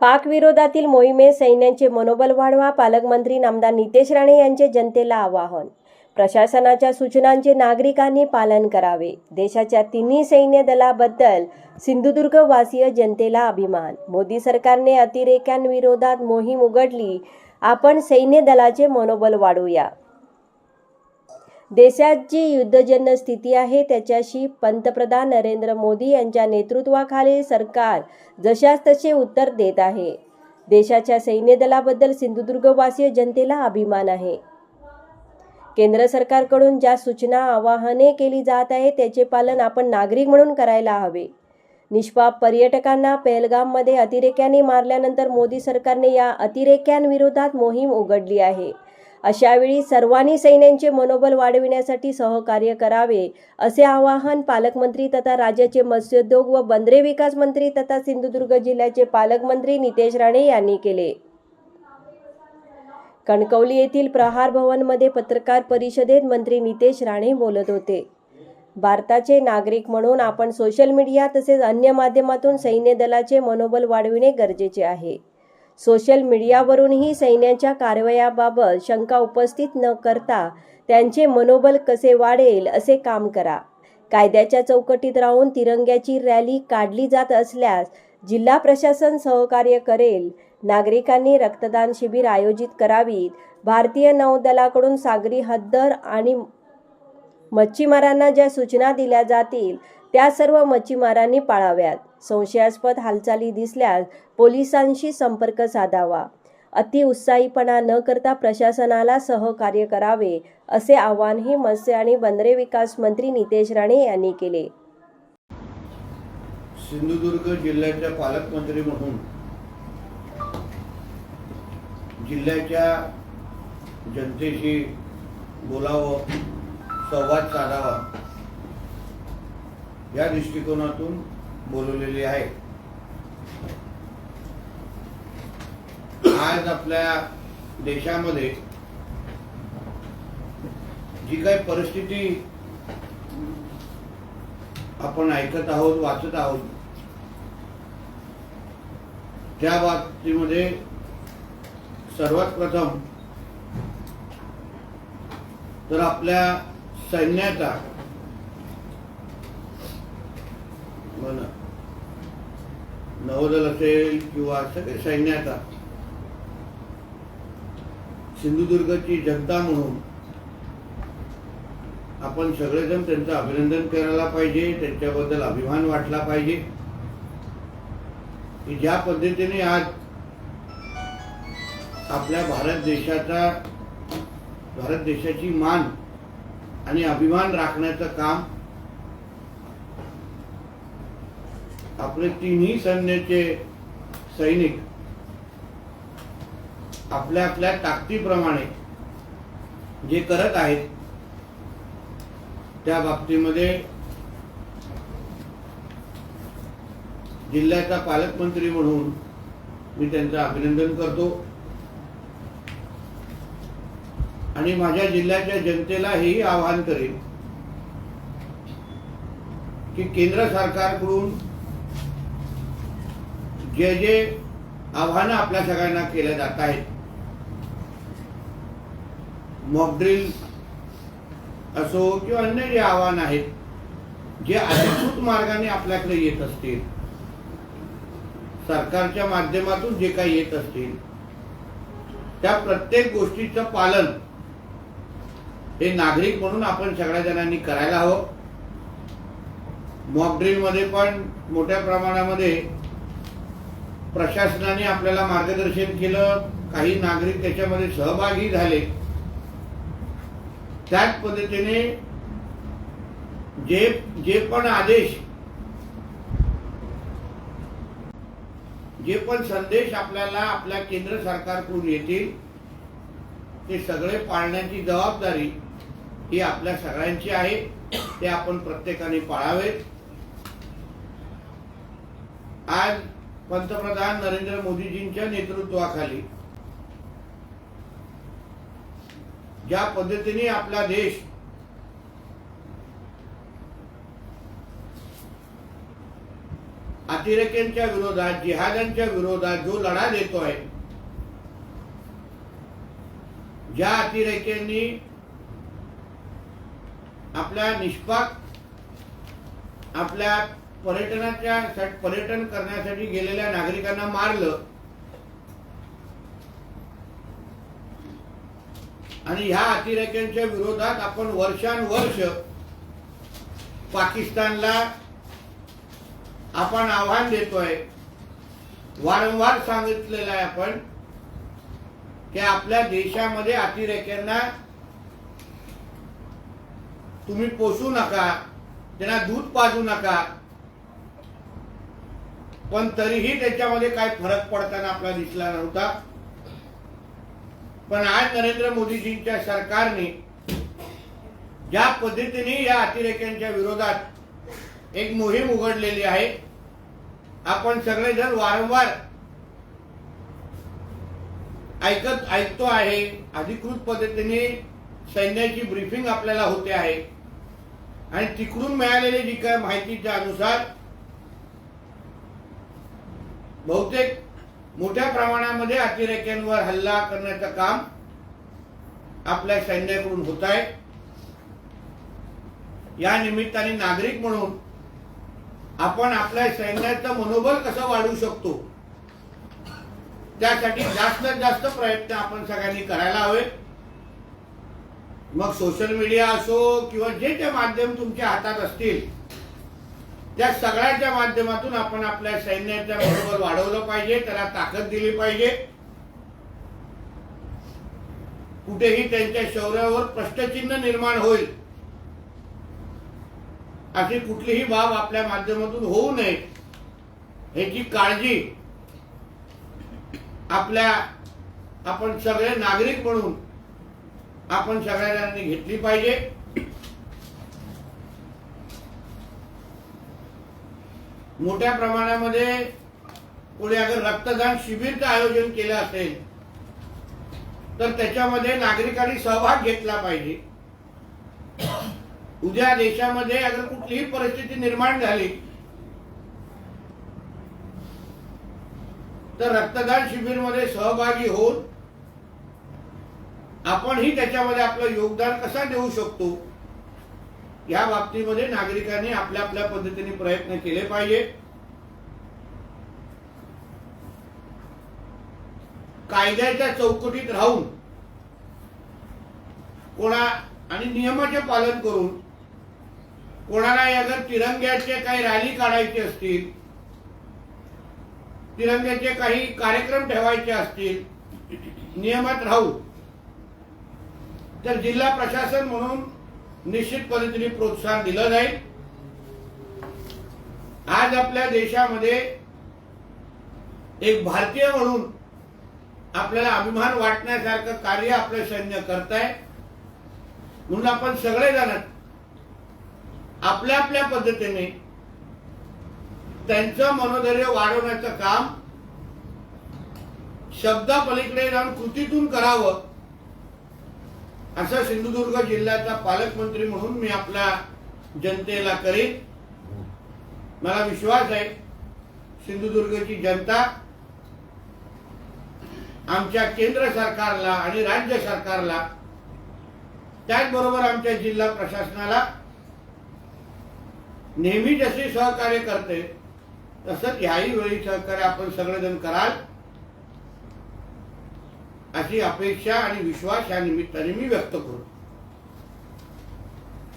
पाकविरोधातील मोहिमे मोहिमेत मनोबल वाढवा पालकमंत्री नामदार नितेश राणे यांचे जनतेला आवाहन. प्रशासनाच्या सूचनांचे नागरिकांनी पालन करावे. देशाच्या तिन्ही सैन्य दलाबद्दल सिंधुदुर्गवासीय जनतेला अभिमान. मोदी सरकारने अतिरेक्यांविरोधात मोहीम उघडली. आपण सैन्य दलाचे मनोबल वाढवूया. देशात जी युद्धजन्य स्थिती आहे त्याच्याशी पंतप्रधान नरेंद्र मोदी यांच्या नेतृत्वाखालील सरकार जशास तसे उत्तर देत आहे. देशाच्या सैन्य दलाबद्दल सिंधुदुर्गवासीय जनतेला अभिमान आहे. केंद्र सरकारकडून ज्या सूचना आवाहने केली जात आहे त्याचे पालन आपण नागरिक म्हणून करायला हवे. निष्पाप पर्यटकांना पहलगाममध्ये अतिरेक्यांनी मारल्यानंतर मोदी सरकारने या अतिरेक्यांविरोधात मोहीम उघडली आहे. अशावेळी सर्वांनी सैन्यांचे मनोबल वाढविण्यासाठी सहकार्य करावे असे आवाहन पालकमंत्री तथा राज्याचे मत्स्योद्योग व बंदरे विकास मंत्री तथा सिंधुदुर्ग जिल्ह्याचे पालकमंत्री नितेश राणे यांनी केले. कणकवली येथील प्रहार भवनमध्ये पत्रकार परिषदेत मंत्री नितेश राणे बोलत होते. भारताचे नागरिक म्हणून आपण सोशल मीडिया तसेच अन्य माध्यमातून सैन्य दलाचे मनोबल वाढविणे गरजेचे आहे. सोशल मीडियावरूनही सैन्याच्या कारवायाबाबत शंका उपस्थित न करता त्यांचे मनोबल कसे वाढेल असे काम करा. कायद्याच्या चौकटीत राहून तिरंग्याची रॅली काढली जात असल्यास जिल्हा प्रशासन सहकार्य करेल. नागरिकांनी रक्तदान शिबिर आयोजित करावीत. भारतीय नौदलाकडून सागरी हद्दर आणि मच्छीमारांना ज्या सूचना दिल्या जातील त्या सर्व मच्छीमारांनी पाळाव्यात. संशयास्पद हालचाली दिसल्यास पोलिसांशी संपर्क साधावा. अतिउत्साहीपणा न करता प्रशासनाला सहकार्य करावे असे आवाहनही मत्स्य आणि बंदरे विकास मंत्री नितेश राणे यांनी केले. सिंधुदुर्ग जिल्ह्याच्या पालकमंत्री म्हणून जिल्ह्याच्या जनतेशी बोलावं संवाद साधावा या दृष्टिकोनातून बोलवलेली आहे. आज आपल्या देशामध्ये जी काही परिस्थिती आपण ऐकत आहोत वाचत आहोत त्या बाबतीमध्ये सर्वात प्रथम तर आपल्या सैन्याचा नौदल असेल किंवा सगळे सैन्याचा सिंधुदुर्गची जनता म्हणून आपण सगळेजण त्यांचं अभिनंदन करायला पाहिजे त्यांच्याबद्दल अभिमान वाटला पाहिजे. की ज्या पद्धतीने आज आपल्या भारत देशाचा भारत देशाची मान आणि अभिमान राखण्याचं काम आपले तिन्ही सैन्याचे सैनिक आपल्या आपल्या ताकदीप्रमाणे जे करत आहेत त्या बाबतीमध्ये जिल्ह्याचा पालकमंत्री म्हणून मी त्यांचं अभिनंदन करतो. आणि माझ्या जिल्ह्याच्या जनतेला हेही आवाहन करेन की केंद्र सरकारकडून जे जे आव्हानं आपल्या सगळ्यांना केल्या जात आहेत. मॉकड्रिल असो किंवा अन्य जे आव्हान आहेत जे अधिकृत मार्गाने आपल्याकडे येत असतील सरकारच्या माध्यमातून जे काही येत असतील त्या प्रत्येक गोष्टीचं पालन हे नागरिक म्हणून आपण सगळ्या जणांनी करायला हवं. मॉकड्रिलमध्ये पण मोठ्या प्रमाणामध्ये प्रशासनाने आपल्याला मार्गदर्शन केलं काही नागरिक त्याच्यामध्ये सहभागी झाले. त्याच पद्धतीने जे जे पण आदेश जे पण संदेश आपल्याला आपल्या केंद्र सरकारकडून येतील ते सगळे पाळण्याची जबाबदारी ही आपल्या सगळ्यांची आहे. ते आपण प्रत्येकाने पाळावेत. आज पंतप्रधान नरेंद्र मोदीजींच्या नेतृत्वाखाली. ज्या पद्धतीने आपला देश अतिरेक्यांच्या विरोधात जिहाद्यांच्या विरोधात जो लढा देतोय ज्या अतिरेक्यांनी आपल्या निष्पाक आपल्या पर्यटनाच्या पर्यटन करण्यासाठी गेलेल्या नागरिकांना मारलं. आणि ह्या अतिरेक्यांच्या विरोधात आपण वर्षानुवर्ष पाकिस्तानला आपण आव्हान देतोय. वारंवार सांगितलेलं आहे आपण की आपल्या देशामध्ये अतिरेक्यांना तुम्ही पोसू नका त्यांना दूध पाजू नका पण तरीही त्याच्यामध्ये काही फरक पडताना आपला दिसला नव्हता. पण आज नरेंद्र मोदीजींच्या सरकारने ज्या पद्धतीने या अतिरेक्यांच्या विरोधात एक मोहीम उघडलेली आहे आपण सगळेजण वारंवार ऐकत ऐकतो आहे अधिकृत पद्धतीने सैन्याची ब्रीफिंग आपल्याला होते आहे. आणि तिकडून मिळालेली जी काय माहितीच्या अनुसार बहुतेक मोठ्या प्रमाणामध्ये अतिरेक्यांवर हल्ला करण्याचं काम आपल्या सैन्याकडून होत आहे. या निमित्ताने नागरिक म्हणून आपण आपल्या सैन्याचं मनोबल कसं वाढवू शकतो त्यासाठी जास्तीत जास्त प्रयत्न आपण सगळ्यांनी करायला हवे. मग सोशल मीडिया असो किंवा जे जे माध्यम तुमच्या हातात असतील त्या सगळ्याच्या माध्यमातून आपण आपल्या सैन्याच्या बरोबर वाढवलं पाहिजे त्याला ताकद दिली पाहिजे. कुठेही त्यांच्या शौर्यावर प्रश्नचिन्ह निर्माण होईल. अशी कुठलीही बाब आपल्या माध्यमातून होऊ नये. ह्याची काळजी आपल्या आपण सगळे नागरिक म्हणून आपण सगळ्यांनी घेतली पाहिजे. मोठ्या प्रमाणामध्ये कोणी अगर रक्तदान शिबिरचं आयोजन केलं असेल तर त्याच्यामध्ये नागरिकांनी सहभाग घेतला पाहिजे. उद्या देशामध्ये अगर कुठलीही परिस्थिती निर्माण झाली तर रक्तदान शिबिरमध्ये सहभागी होऊन आपणही त्याच्यामध्ये आपलं योगदान कसा देऊ शकतो? या बाबतीमध्ये नागरिकांनी आपल्या आपल्या पद्धतीने प्रयत्न केले पाहिजे. कायद्याच्या चौकटीत राहून कोणा आणि नियमाचे पालन करून कोणाला अगर तिरंग्याचे काही रॅली काढायचे असतील तिरंग्याचे काही कार्यक्रम ठेवायचे असतील नियमात राहू तर जिल्हा प्रशासन म्हणून निश्चित पद्धतीने प्रोत्साहन दिलं जाईल. आज आपल्या देशामध्ये एक भारतीय म्हणून आपल्याला अभिमान वाटण्यासारखं कार्य आपलं सैन्य करताय. म्हणून आपण सगळेजण आपल्या आपल्या पद्धतीने त्यांचं मनोधैर्य वाढवण्याचं काम शब्दापलीकडे जाऊन कृतीतून करावं. असा सिंधुदुर्ग जिल्ह्याचा पालकमंत्री म्हणून मी आपल्या जनतेला करीन. मला विश्वास आहे सिंधुदुर्गची जनता आमच्या केंद्र सरकारला आणि राज्य सरकारला त्याचबरोबर आमच्या जिल्हा प्रशासनाला नेहमी जसे सहकार्य करते तसंच ह्याही वेळी सहकार्य आपण सगळेजण कराल. अशी अपेक्षा आणि विश्वास या निमित्ताने मी व्यक्त करू.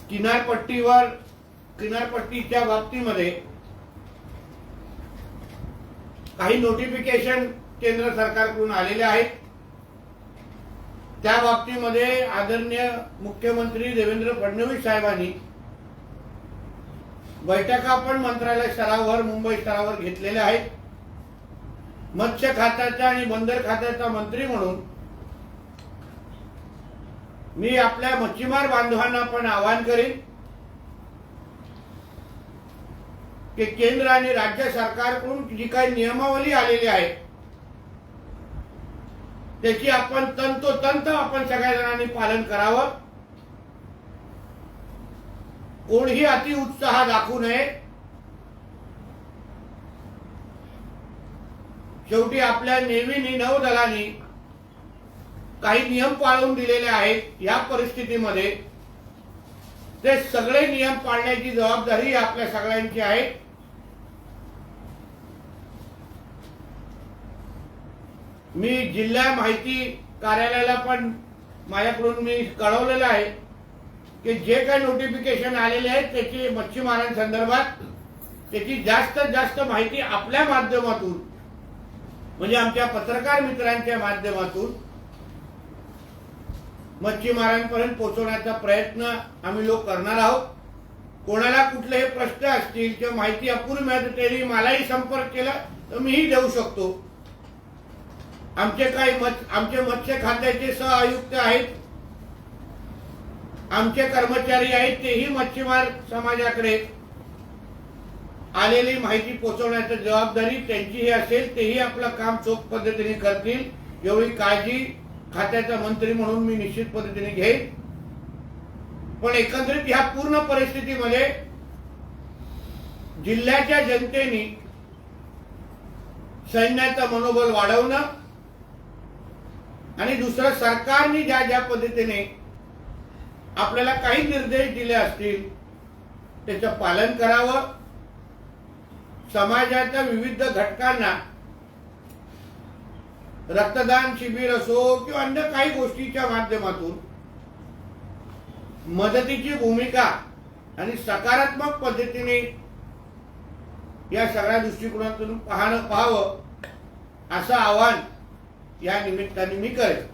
किनारपट्टीवर किनारपट्टीच्या बाबतीमध्ये काही नोटिफिकेशन केंद्र सरकारकडून आलेले आहेत. त्या बाबतीमध्ये आदरणीय मुख्यमंत्री देवेंद्र फडणवीस साहेबांनी बैठका पण मंत्रालय स्तरावर मुंबई स्तरावर घेतलेल्या आहेत. मत्स्य खात्याचा आणि बंदर खात्याचा मंत्री म्हणून मी आपल्या मच्छीमार बांधवांना पण आवाहन करेन की केंद्र आणि राज्य सरकारकडून जी काही नियमावली आलेली आहे त्याची आपण तंतोतंत आपण सगळ्या जणांनी पालन करावं. कोणीही अति उत्साह दाखवू नये. शेवटी आपल्या नेव्हीनी नौदलाने काही नियम पाळून दिलेले आहेत या परिस्थितीमध्ये. ते सगळे नियम पाळण्याची जबाबदारी आपल्या सगळ्यांची आहे. मी जिल्हा माहिती कार्यालयाला पण माझ्याकडून मी कळवलेलं आहे की जे काही नोटिफिकेशन आलेले आहेत त्याची मच्छीमारांसंदर्भात त्याची जास्तीत जास्त माहिती आपल्या माध्यमातून म्हणजे आमच्या पत्रकार मित्रांच्या माध्यमातून मच्छीमारांपर्यंत पोहोचवण्याचा प्रयत्न आम्ही लोक करणार आहोत. कोणाला कुठलेही प्रश्न असतील किंवा माहिती अपुरी मिळत त्यांनी मलाही संपर्क केला तर मीही देऊ शकतो. आमचे काही आमचे मत्स्य खात्याचे सह आयुक्त आहेत. आमचे कर्मचारी आहेत तेही मच्छीमार समाजाकडे आलेली माहिती पोहोचवण्याची जबाबदारी त्यांचीही असेल तेही आपलं काम चोख पद्धतीने करतील. एवढी काळजी खात्याचा मंत्री म्हणून मी निश्चित पद्धतीने घेईन. पण एकंदरीत ह्या पूर्ण परिस्थितीमध्ये जिल्ह्याच्या जनतेने सैन्याचं मनोबल वाढवणं आणि दुसरं सरकारने ज्या ज्या पद्धतीने आपल्याला काही निर्देश दिले असतील त्याचं पालन करावं. समाजाच्या विविध घटकांना रक्तदान शिबिर असो किंवा अन्य काही गोष्टीच्या माध्यमातून मदतीची भूमिका आणि सकारात्मक पद्धतीने या सगळ्या दृष्टिकोनातून पाहणं पाहावं असं आवाहन या निमित्ताने मी करेन.